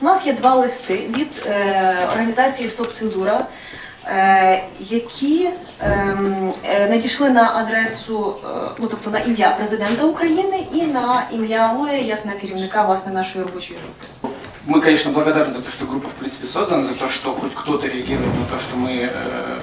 У нас є два листи від е, організації Стоп Цензура, е, які ем, е, надійшли на адресу, е, ну тобто на ім'я президента України і на ім'я моє як на керівника власне нашої робочої групи. Мы, конечно, благодарны за то, что группа, в принципе, создана, за то, что хоть кто-то реагирует на то, что мы э,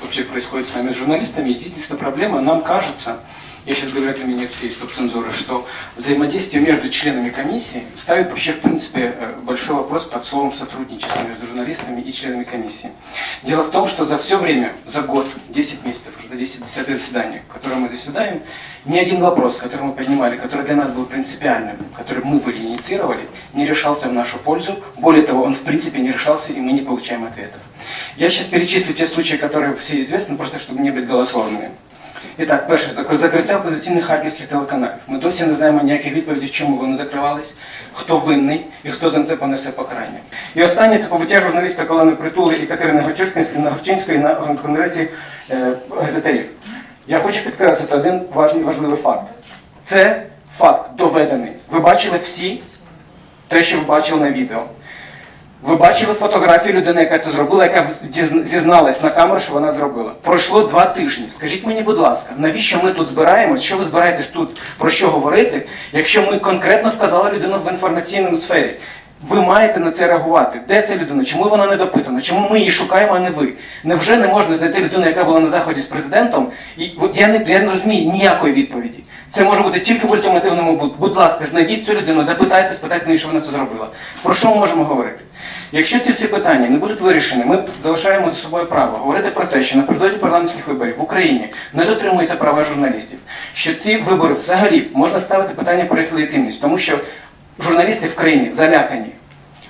вообще происходит с нами, с журналистами. Единственная проблема, нам кажется, я сейчас говорю от имени всей стоп-цензуры, что взаимодействие между членами комиссии ставит вообще, в принципе, э, большой вопрос под словом сотрудничества между журналистами и членами комиссии. Дело в том, что за все время, за год, 10 месяцев, уже до 10 10 заседания, в котором мы заседаем, ни один вопрос, который мы поднимали, который для нас был принципиальным, который мы были инициировали, не решался в нашу пользу. Более того, он в принципе не решался, и мы не получаем ответов. Я сейчас перечислю те случаи, которые все известны, просто чтобы не быть голословными. І так, перше, закриття опозиційних харківських телеканалів. Ми досі не знаємо ніяких відповідей, чому вони закривались, хто винний і хто за це понесе покарання. І останнє це побиття журналістка Колени Притули і Катерини Гочинської на конгресі е, газетарів. Я хочу підкреслити один важливий факт. Це факт доведений. Ви бачили всі те, що ви бачили на відео. Ви бачили фотографію людини, яка це зробила, яка зізналась на камеру, що вона зробила. Пройшло два тижні. Скажіть мені, будь ласка, навіщо ми тут збираємось? Що ви збираєтесь тут про що говорити, якщо ми конкретно вказали людину в інформаційному сфері? Ви маєте на це реагувати. Де ця людина? Чому вона не допитана? Чому ми її шукаємо, а не ви? Невже не можна знайти людину, яка була на заході з президентом? І от я не я не розумію ніякої відповіді. Це може бути тільки в ультимативному будь. Ласка, знайдіть цю людину, допитайте, спитайте, навіщо вона це зробила. Про що ми можемо говорити? Якщо ці всі питання не будуть вирішені, ми залишаємо за собою право говорити про те, що напередодні парламентських виборів в Україні не дотримуються права журналістів, що ці вибори взагалі можна ставити питання про їх легітимність, тому що журналісти в країні залякані.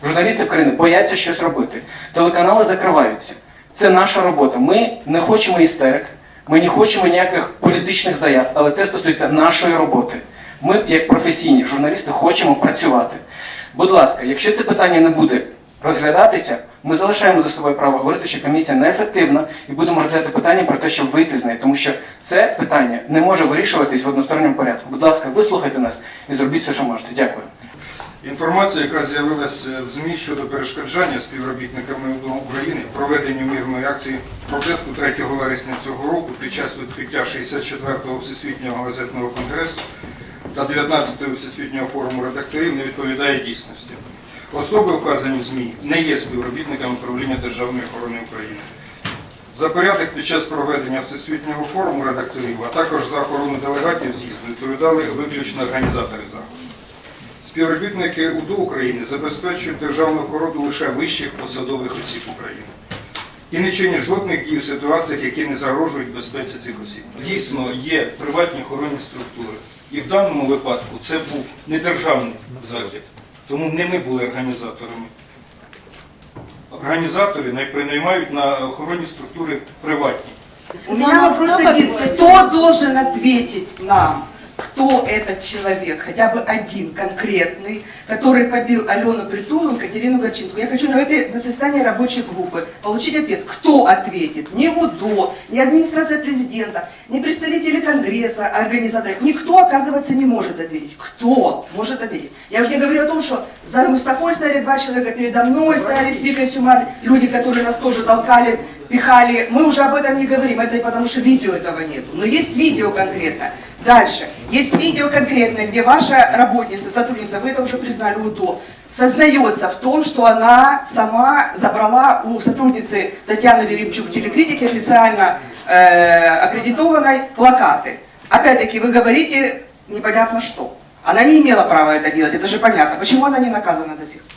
Журналісти в країні бояться щось робити. Телеканали закриваються. Це наша робота. Ми не хочемо істерик, ми не хочемо ніяких політичних заяв, але це стосується нашої роботи. Ми, як професійні журналісти, хочемо працювати. Будь ласка, якщо це питання не буде розглядатися, ми залишаємо за собою право говорити, що комісія неефективна, і будемо розглядати питання про те, щоб вийти з неї, тому що це питання не може вирішуватись в односторонньому порядку. Будь ласка, вислухайте нас і зробіть все, що можете. Дякую. Інформація, яка з'явилася в ЗМІ щодо перешкоджання співробітниками України проведенню мирної акції протесту 3 вересня цього року під час відкриття 64-го Всесвітнього газетного конгресу та 19-го Всесвітнього форуму редакторів не відповідає дійсності. Особи, вказані в ЗМІ, не є співробітниками управління Державної охорони України. За порядок під час проведення Всесвітнього форуму редакторів, а також за охорону делегатів з'їзду відповідали виключно організатори заходу. Співробітники УДО України забезпечують державну охорону лише вищих посадових осіб України. І не чинять жодних дій в ситуаціях, які не загрожують безпеці цих осіб. Дійсно, є приватні охоронні структури. І в даному випадку це був не державний захід, тому не ми були організаторами. Організатори найприймають на охоронні структури приватні. У меня вопрос один. Кто должен ответить нам, кто этот человек, хотя бы один конкретный, который побил Алену Притулу и Катерину Горчинскую? Я хочу на, этой, на заседании рабочей группы получить ответ, кто ответит. Не УДО, не администрация президента, не представители Конгресса, организаторы. Никто, оказывается, не может ответить. Кто может ответить? Я уже не говорю о том, что за Мустафой стояли два человека, передо мной стояли с Викой Сюмар, люди, которые нас тоже толкали, пихали. Мы уже об этом не говорим, это потому что видео этого нету. Но есть видео конкретно. Дальше. Есть видео конкретное, где ваша работница, сотрудница, вы это уже признали УДО, сознается в том, что она сама забрала у сотрудницы Татьяны Веремчук, телекритики, официально э, аккредитованной, плакаты. Опять-таки, вы говорите непонятно что. Она не имела права это делать, это же понятно. Почему она не наказана до сих пор?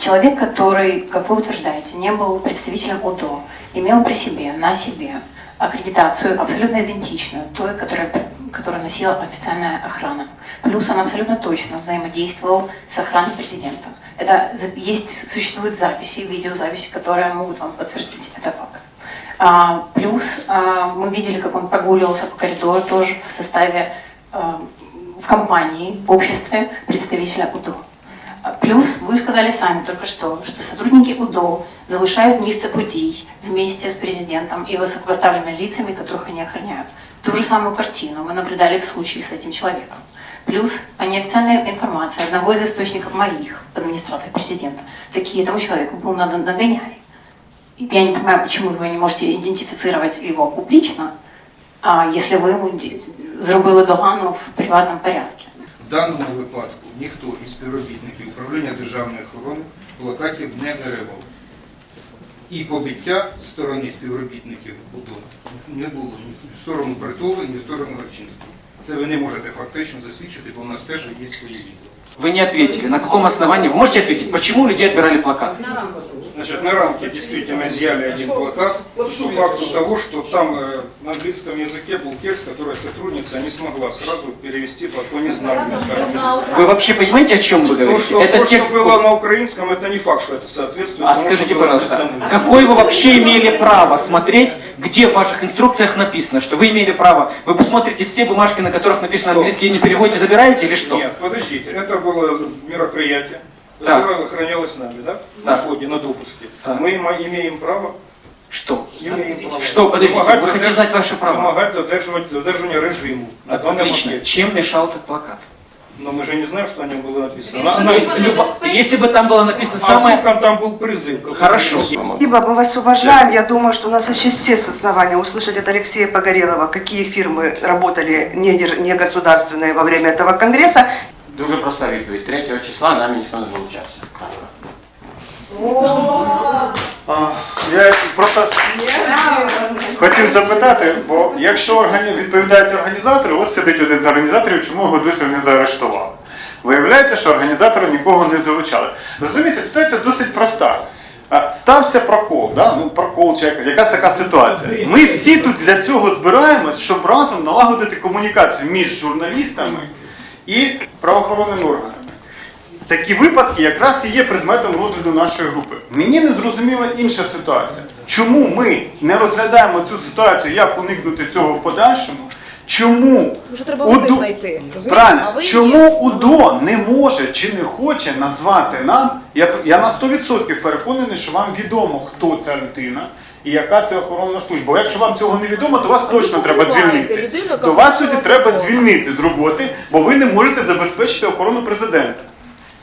Человек, который, как вы утверждаете, не был представителем УДО, имел при себе, на себе аккредитацию абсолютно идентичную той, которая, которую носила официальная охрана. Плюс он абсолютно точно взаимодействовал с охраной президента. Это есть, существуют записи, видеозаписи, которые могут вам подтвердить это факт. А, плюс а, мы видели, как он прогуливался по коридору тоже в составе, а, в компании, в обществе представителя УДО. Плюс вы сказали сами только что, что сотрудники УДО завышают место подий вместе с президентом и высокопоставленными лицами, которых они охраняют. Ту же самую картину мы наблюдали в случае с этим человеком. Плюс а неофициальная информация одного из источников моих администрации президента. Такие этому человеку был надан нагоняй. Я не понимаю, почему вы не можете идентифицировать его публично, а если ви йому зробили догану в приватному порядку. В даному випадку ніхто із співробітників управління державної охорони плакатів не виривав. І побиття з сторони співробітників УДО не було ні в сторону Бритови, ні в сторону Гарчинського. Це ви не можете фактично засвідчити, бо в нас теж є свої відео. Вы не ответили. На каком основании? Вы можете ответить, почему людей отбирали плакат? Значит, на рамке действительно изъяли один плакат по факту того, что там э, на английском языке был текст, который сотрудница не смогла сразу перевести по, незнанию, скажем. Вы вообще понимаете, о чем вы То, говорите? что, Это то, что текст... было на украинском, это не факт, что это соответствует. А тому, скажите, что пожалуйста, какое вы вообще имели право смотреть, где в ваших инструкциях написано, что вы имели право? Вы посмотрите все бумажки, на которых написано английский, и не переводите, забираете или что? Нет, подождите, это было мероприятие, Так. которое охранялось нами, да? Так. На входе, на допуске. Так. Мы имеем право, Что? Что, подождите, вы хотите знать ваши права? Вымогать додерживать, додерживание режиму. на Отлично. Чем мешал этот плакат? Но мы же не знаем, что о нем было написано. Ну, На- Ну, на- если, любо- если бы там было написано А самое... вдруг там был призыв. Хорошо. Спасибо, мы вас уважаем. Я думаю, что у нас еще есть все основания услышать от Алексея Погорелова, какие фирмы работали не, не государственные во время этого конгресса. Дуже проста відповідь. 3 числа нами ніхто не залучався. А, Я просто хотів запитати, бо якщо органі- відповідають організатори, ось сидить один з організаторів, чому його досі не заарештували. Виявляється, що організатори нікого не залучали. Розумієте, ситуація досить проста. А, Стався прокол, да? ну прокол чи яка- якась така ситуація. Ми всі тут для цього збираємось, щоб разом налагодити комунікацію між журналістами і правоохоронними органами. Такі випадки якраз і є предметом розгляду нашої групи. Мені не зрозуміла інша ситуація. Чому ми не розглядаємо цю ситуацію, як уникнути цього в подальшому? Чому Вже треба УДО знайти. Правильно, ви чому. УДО не може чи не хоче назвати нам? Я, я на 100% переконаний, що вам відомо, хто ця людина і яка це охоронна служба. Бо якщо вам цього не відомо, то вас точно треба звільнити. То вас сюди треба звільнити з роботи, бо ви не можете забезпечити охорону президента.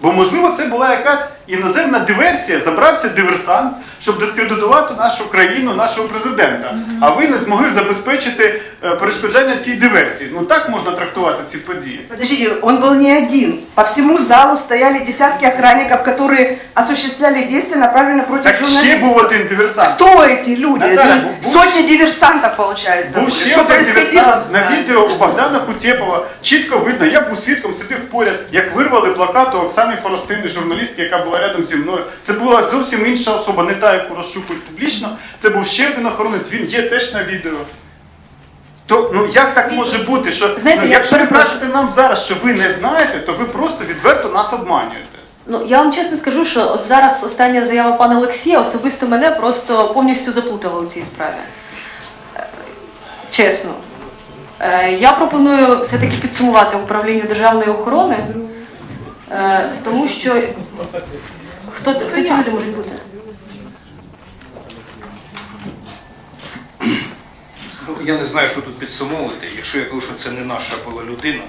Бо можливо це була якась іноземна диверсія, забрався диверсант, щоб дискредитувати нашу країну, нашого президента. А ви не змогли забезпечити е, перешкоджання цій диверсії. Ну так можна трактувати ці події. Подождите, он был не один. По всему залу стояли десятки охранников, которые осуществляли действия, направленные против Так ще журналистов. був один диверсант. Кто эти люди? Наталья, Это бу- Сотни диверсантов, получается. Був были. ще Что один происходило? диверсант на відео у Богдана Кутєпова. Чітко видно, я був свідком, сидів поряд, як вирвали плакат у Оксани Форостини, журналістки, яка була рядом зі мною. Це була зовсім інша особа, не та, яку розшукують публічно. Це був ще один охоронець, він є теж на відео. То ну як так може бути, що Знаєте, ну, я якщо ви перепрошую. кажете нам зараз, що ви не знаєте, то ви просто відверто нас обманюєте. Ну я вам чесно скажу, що от зараз остання заява пана Олексія особисто мене просто повністю заплутала у цій справі. Е, Чесно. Е, Я пропоную все-таки підсумувати управлінню державної охорони, е, тому що хто, це- хто ці люди можуть бути? Ну, я не знаю, що тут підсумовувати. Якщо я кажу, що це не наша була людина,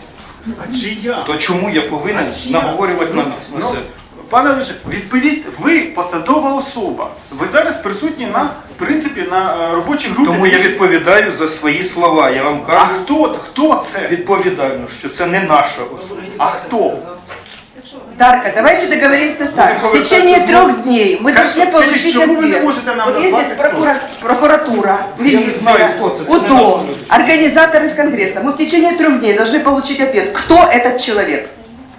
А чи я? то чому я повинен наговорювати на нас? На Ну, себе? Пане Олеже, відповість, ви посадова особа. Ви зараз присутні на, в принципі, на е, робочій групі. Тому я відповідаю за свої слова. Я вам А кажу хто, хто це? відповідально, що це не наша особа. А хто? Дарка, давайте договоримся так. В течение трех дней мы должны получить ответ. Вот есть здесь прокура- прокуратура, милиция, УДО, организаторы Конгресса. Мы в течение трех дней должны получить ответ, кто этот человек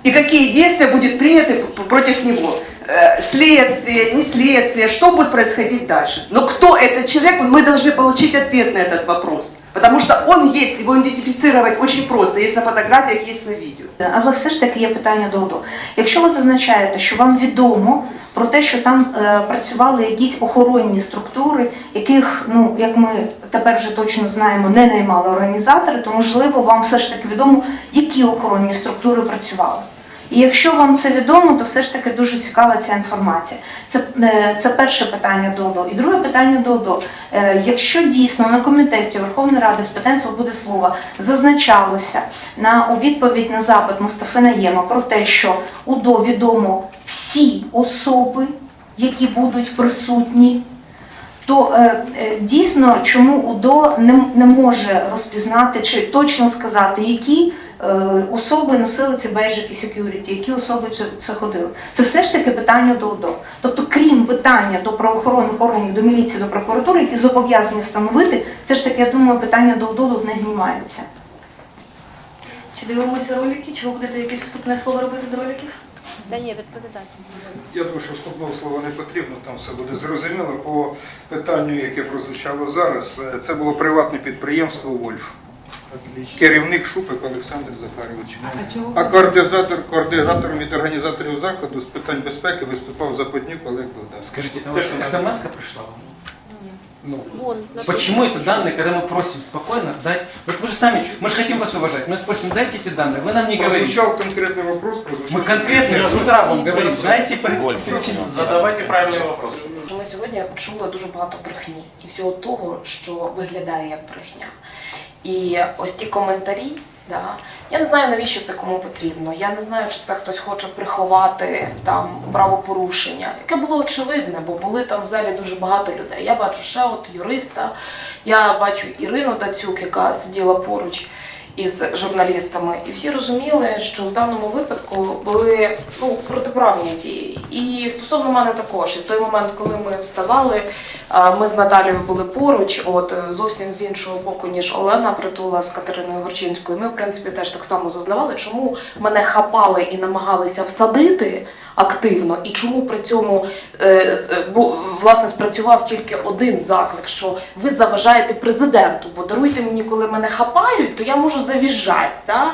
и какие действия будет приняты против него. Э, Следствие, не следствие, что будет происходить дальше. Но кто этот человек, мы должны получить ответ на этот вопрос. Потому что он есть, его идентифицировать очень просто, есть на фотографиях, есть на видео. Але все ж таки є питання до УДО. Якщо ви зазначаєте, що вам відомо про те, що там е, працювали якісь охоронні структури, яких, ну як ми тепер вже точно знаємо, не наймали організатори, то можливо вам все ж таки відомо, які охоронні структури працювали. І якщо вам це відомо, то все ж таки дуже цікава ця інформація. Це, е, це перше питання до ОДО. І друге питання до ОДО. Е, Якщо дійсно на комітеті Верховної Ради з питань свободи слова зазначалося на у відповідь на запит Мустафи Наєма про те, що УДО відомо всі особи, які будуть присутні, то е, дійсно чому УДО не, не може розпізнати чи точно сказати, які особи носили ці бейджики security, які особи це, це ходили. Це все ж таки питання до УДО. Тобто, крім питання до правоохоронних органів, до міліції, до прокуратури, які зобов'язані встановити, це ж таки, я думаю, питання до УДО тут не знімається. Чи дивимося ролики? Чи ви будете якесь вступне слово робити до роликів? Я думаю, що вступного слова не потрібно, там все буде зрозуміло. По питанню, яке прозвучало зараз, е, це було приватне підприємство Вольф. Керівник Шупик Олександр Захарович. А координатор, координатором від організаторів заходу з питань безпеки виступав Западнюк Олег Богдан. Скажите, это ваша смс пришла вам? Ну, Почему это данные, когда мы просим спокойно дать? Вот вы же сами, мы же хотим вас уважать, мы просим дайте эти данные, вы нам не говорите. прозвучав конкретний вопрос. прозвучав Мы конкретно с утра вам говорим, знаете причину? Задавайте правильні вопроси. Що Ми сьогодні почули дуже багато брехні і всього того, що виглядає як брехня. І ось ті коментарі, да, я не знаю, навіщо це кому потрібно. Я не знаю, чи це хтось хоче приховати там правопорушення, яке було очевидне, бо були там в залі дуже багато людей. Я бачу ще от юриста, я бачу Ірину Тацюк, яка сиділа поруч із журналістами, і всі розуміли, що в даному випадку були ну, протиправні дії. І стосовно мене також, і в той момент, коли ми вставали, ми з Наталією були поруч, от е, зовсім з іншого боку, ніж Олена Притула з Катериною Горчинською. Ми, в принципі, теж так само зазнавали, чому мене хапали і намагалися всадити активно, і чому при цьому е, з- е, бу- власне спрацював тільки один заклик, що ви заважаєте президенту, бо даруйте мені, коли мене хапають, то я можу завіжати. Да?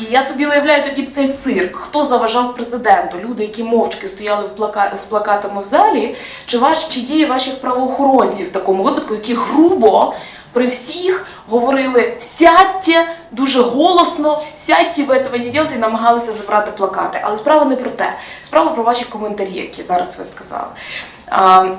І я собі уявляю тоді цей цирк, хто заважав президенту, люди, які мовчки стояли в плака... з плакатами в залі, чи ваш чи дії ваших правоохоронців в такому випадку, які грубо при всіх говорили сядьте дуже голосно, сядьте, ви цього не робите, і намагалися забрати плакати. Але справа не про те. Справа про ваші коментарі, які зараз ви сказали.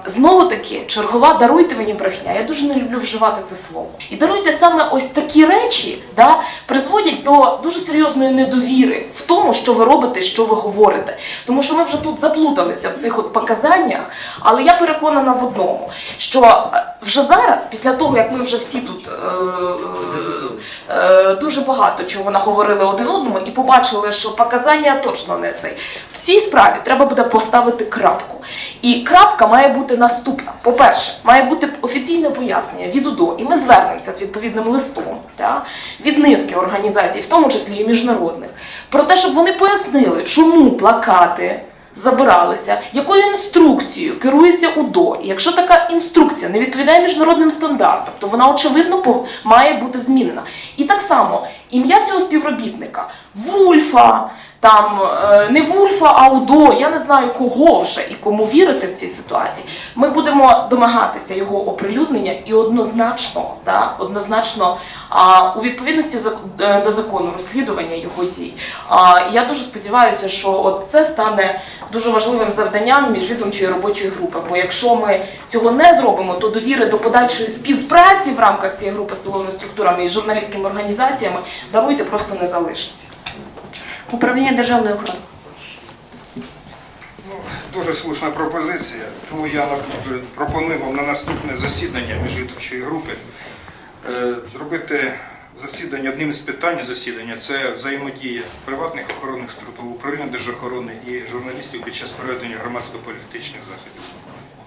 Знову таки, чергова даруйте мені брехня. Я дуже не люблю вживати це слово. І даруйте саме ось такі речі, да, призводять до дуже серйозної недовіри в тому, що ви робите, що ви говорите. Тому що ми вже тут заплуталися в цих от показаннях, але я переконана в одному, що е, вже зараз, після того, як ми вже всі тут е, е, е, дуже багато чого наговорили один одному і побачили, що показання точно не цей. В цій справі треба буде поставити крапку. І крапка має бути наступна. По-перше, має бути офіційне пояснення від УДО, і ми звернемося з відповідним листом та, від низки організацій, в тому числі і міжнародних, про те, щоб вони пояснили, чому плакати забиралися, якою інструкцією керується УДО. І якщо така інструкція не відповідає міжнародним стандартам, то вона очевидно має бути змінена. І так само ім'я цього співробітника Вульфа. Там е, не Вульфа, а УДО, я не знаю кого вже і кому вірити в цій ситуації. Ми будемо домагатися його оприлюднення і однозначно, да, однозначно а, у відповідності е, до закону розслідування його дій. А, я дуже сподіваюся, що от це стане дуже важливим завданням міжвідомчої робочої групи. Бо якщо ми цього не зробимо, то довіри до подальшої співпраці в рамках цієї групи з силовими структурами і журналістськими організаціями даруйте просто не залишиться. Управління державної охорони. Дуже слушна пропозиція, тому я пропоную вам на наступне засідання міжвідомчої групи е, зробити засідання одним з питань засідання це взаємодія приватних охоронних структур, управління держохорони і журналістів під час проведення громадсько-політичних заходів.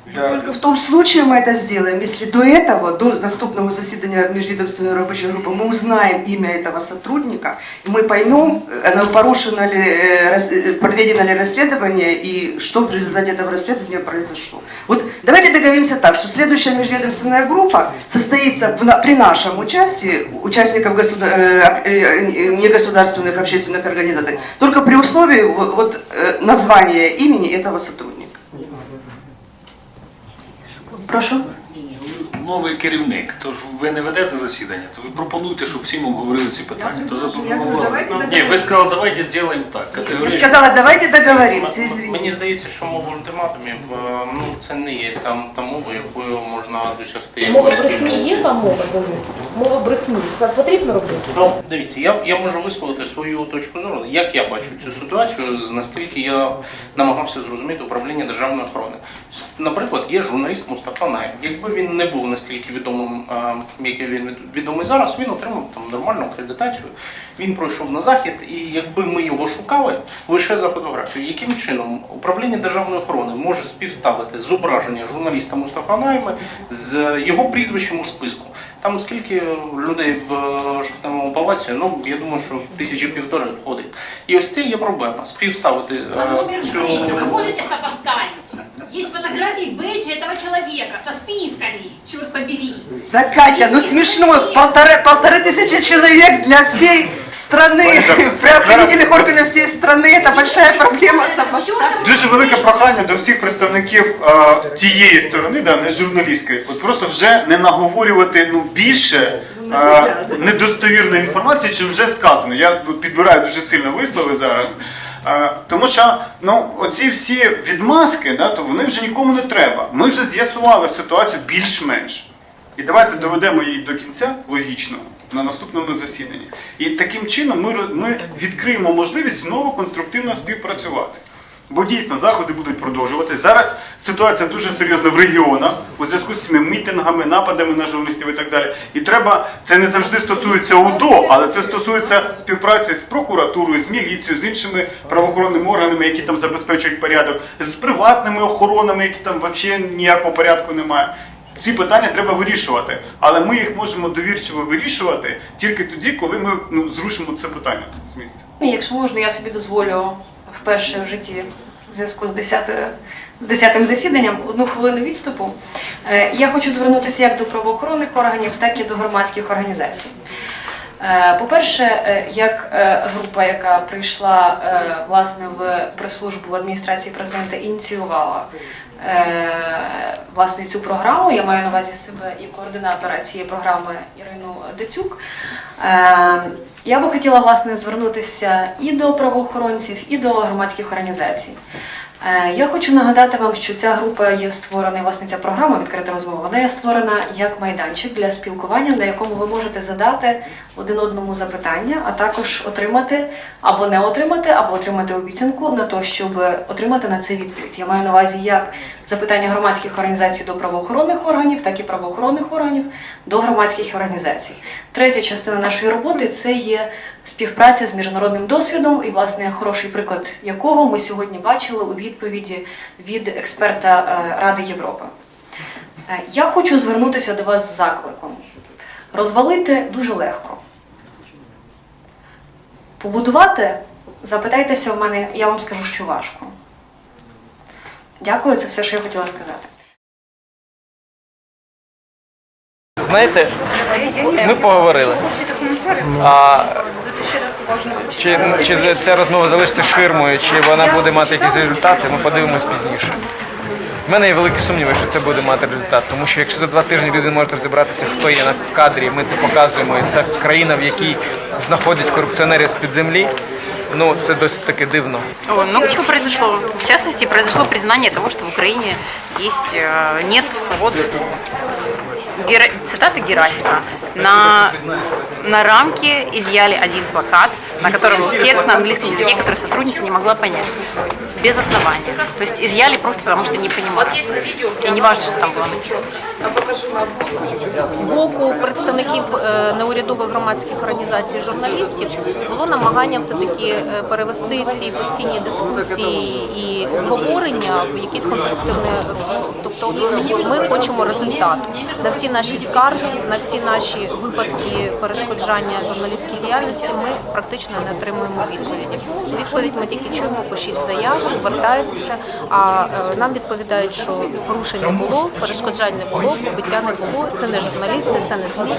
Для- Только в том случае мы это сделаем, если до этого, до наступного заседания межведомственной рабочей группы, мы узнаем имя этого сотрудника, и мы поймем, э, порушено ли, э, э, проведено ли расследование и что в результате этого расследования произошло. Вот давайте договоримся так, что следующая межведомственная группа состоится при нашем участии, участников государ- негосударственных общественных организаций, только при условии вот, названия имени этого сотрудника. Proszę. Новий керівник, тож ви не ведете засідання, то ви пропонуйте, щоб всім обговорили ці питання. То Я говорю, запропонували. давайте Ні, ви сказали, давайте зробимо так. Я Категорично. сказала, давайте договоримся, Мені извините. здається, що мова ультиматумів е, ну це не є там та мова, якою можна досягти Мова якоїсь брехні спільної є там мова бізнесі? Мова брехні. Це потрібно робити? Ну, дивіться, я, я можу висловити свою точку зору, як я бачу цю ситуацію, з наскільки я намагався зрозуміти управління державної охорони. Наприклад, є журналіст Мустафа Наєм. Якби він не був настільки відомим, а, який він від- відомий зараз, він отримав там нормальну акредитацію. Він пройшов на захід, і якби ми його шукали лише за фотографію, яким чином управління державної охорони може співставити зображення журналіста Мустафа Найми з його прізвищем у списку? Там скільки людей в е, шахтовому палаці, ну я думаю, що тисячі півтори входить. І ось це є проблема. Співставити е, Владимир цю Дмитриевич, вы можете сопоставить? Есть фотографии бейджа этого человека со списками, черт побери. Да, Катя, ну смешно, полторы, полторы тысячи человек для всей страны, при определенных органов всей страны, это большая проблема сопоставить. Дуже велике прохання до всіх представників е, тієї сторони, да, не журналістської, от просто вже не наговорювати ну, більше Ну, на е, себе, да. недостовірної інформації, чим вже сказано. Я тут підбираю дуже сильно вислови зараз. Е, тому що ну, оці всі відмазки, да, то вони вже нікому не треба. Ми вже з'ясували ситуацію більш-менш. І давайте доведемо її до кінця логічно на наступному засіданні. І таким чином ми, ми відкриємо можливість знову конструктивно співпрацювати. Бо дійсно заходи будуть продовжуватись. Зараз ситуація дуже серйозна в регіонах у зв'язку з цими мітингами, нападами на журналістів і так далі. І треба, це не завжди стосується УДО, але це стосується співпраці з прокуратурою, з міліцією, з іншими правоохоронними органами, які там забезпечують порядок, з приватними охоронами, які там взагалі ніякого порядку немає. Ці питання треба вирішувати, але ми їх можемо довірчиво вирішувати тільки тоді, коли ми ну, зрушимо це питання з місця. Якщо можна, я собі дозволю вперше в житті в зв'язку з 10 з 10 засіданням одну хвилину відступу. Е, Я хочу звернутися як до правоохоронних органів, так і до громадських організацій. Е, По-перше, е, як група, яка прийшла власне в прес-службу в адміністрації президента, ініціювала власне цю програму. Я маю на увазі себе і координатора цієї програми Ірину Децюк. Е, Я би хотіла власне звернутися і до правоохоронців, і до громадських організацій. Е, Я хочу нагадати вам, що ця група є створена, власне, ця програма відкрита розмова. Вона є створена як майданчик для спілкування, на якому ви можете задати один одному запитання, а також отримати або не отримати, або отримати обіцянку на те, щоб отримати на це відповідь. Я маю на увазі як запитання громадських організацій до правоохоронних органів, так і правоохоронних органів до громадських організацій. Третя частина нашої роботи це є співпраця з міжнародним досвідом, і власне хороший приклад якого ми сьогодні бачили у відповіді від експерта е, Ради Європи. Е, Я хочу звернутися до вас з закликом. Розвалити дуже легко. Побудувати, запитайтеся в мене, я вам скажу, що важко. Дякую, це все, що я хотіла сказати. Знаєте, ми поговорили. А чи, чи ця розмова залишиться ширмою, чи вона буде мати якісь результати, ми подивимось пізніше. У мене є великі сумніви, що це буде мати результат, тому що якщо за два тижні люди можуть розібратися, хто є в кадрі, ми це показуємо, і це країна, в якій знаходять корупціонерів з-під землі, ну це досить таки дивно. Ой, много чего произошло. В частности, произошло признание того, что в Украине есть, э, нет свободы слова. Гера- Цитата Герасима. На, на рамке изъяли один плакат, на котором был текст на английском языке, который сотрудница не могла понять. Без основания. То есть изъяли просто потому, что не понимала. И не важно, что там было написано. З боку представників е, неурядових громадських організацій журналістів було намагання все-таки е, перевести ці постійні дискусії і обговорення в якесь конструктивне русло. Тобто ми хочемо результату на всі наші скарги, на всі наші випадки перешкоджання журналістській діяльності. Ми практично не отримуємо відповіді. Відповідь ми тільки чуємо, пишіть заяву, звертайтеся. А е, нам відповідають, що порушень не було, перешкоджань не було, побиття не було. Це не журналісти, це не ЗМІ.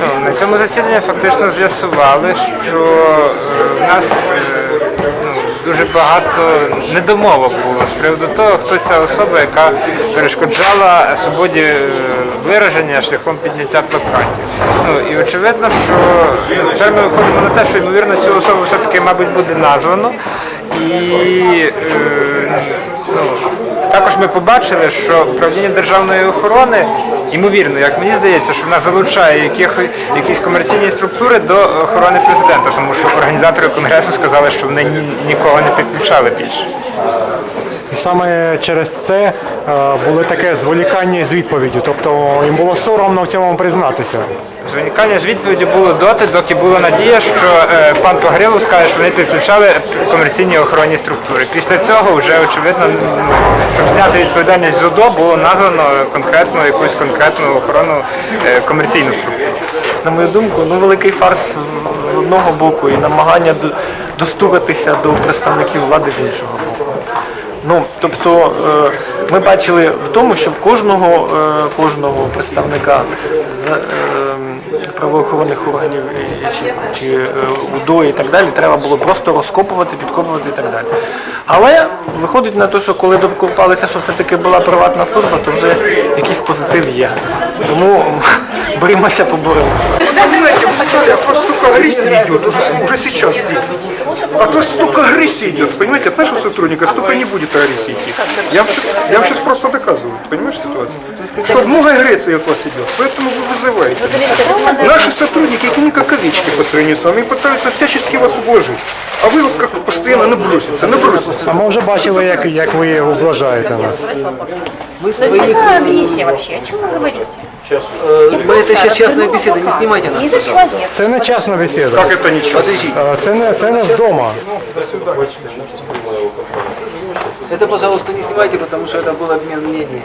Ну, На цьому засіданні фактично з'ясували, що е, в нас е, ну, дуже багато недомовок було з приводу того, хто ця особа, яка перешкоджала свободі е, вираження шляхом підняття плакатів. Ну і очевидно, що тепер ми виходимо на те, що ймовірно цю особу все-таки, мабуть, буде названо. І е, ну, також ми побачили, що управління державної охорони, ймовірно, як мені здається, що вона залучає яких, якісь комерційні структури до охорони президента, тому що організатори конгресу сказали, що вони нікого не підключали більше. І саме через це е, було таке зволікання з відповіддю. Тобто їм було соромно в цьому признатися. Зволікання з відповіді було доти, доки була надія, що е, пан Погрилов скаже, що вони підключали комерційні охоронні структури. Після цього вже очевидно, щоб зняти відповідальність з УДО, було названо конкретну якусь конкретну охоронну е, комерційну структуру. на мою думку, ну великий фарс з одного боку і намагання достукатися до представників влади з іншого боку. Ну, тобто е, ми бачили в тому, що кожного, е, кожного представника е, правоохоронних органів чи, чи УДО і так далі треба було просто розкопувати, підкопувати і так далі. Але виходить на те, що коли докопалися, що все-таки була приватна служба, то вже якийсь позитив є. Тому боремося поборемо. Понимаете, просто столько агрессии идет уже, уже. А то столько агрессии идет, понимаете, нашего сотрудника столько не будет агрессии идти. Я вам сейчас, я вам сейчас просто доказываю, понимаешь ситуацию? Что много агрессии от вас идет, поэтому вы вызываете. Наши сотрудники, они как овечки по сравнению с вами, пытаются всячески вас ублажить. А вы вот как постоянно наброситься, наброситься. А ми вже бачили, як, як ви облажаєте нас. Какая агрессия вообще? О чем вы говорите? Это сейчас частная беседа, не снимайте нас. Это человек. Це не частна бесіда. Как это ничего? Е, Це не, це не вдома. Это, пожалуйста, не снимайте, потому что это был обмен мнениями.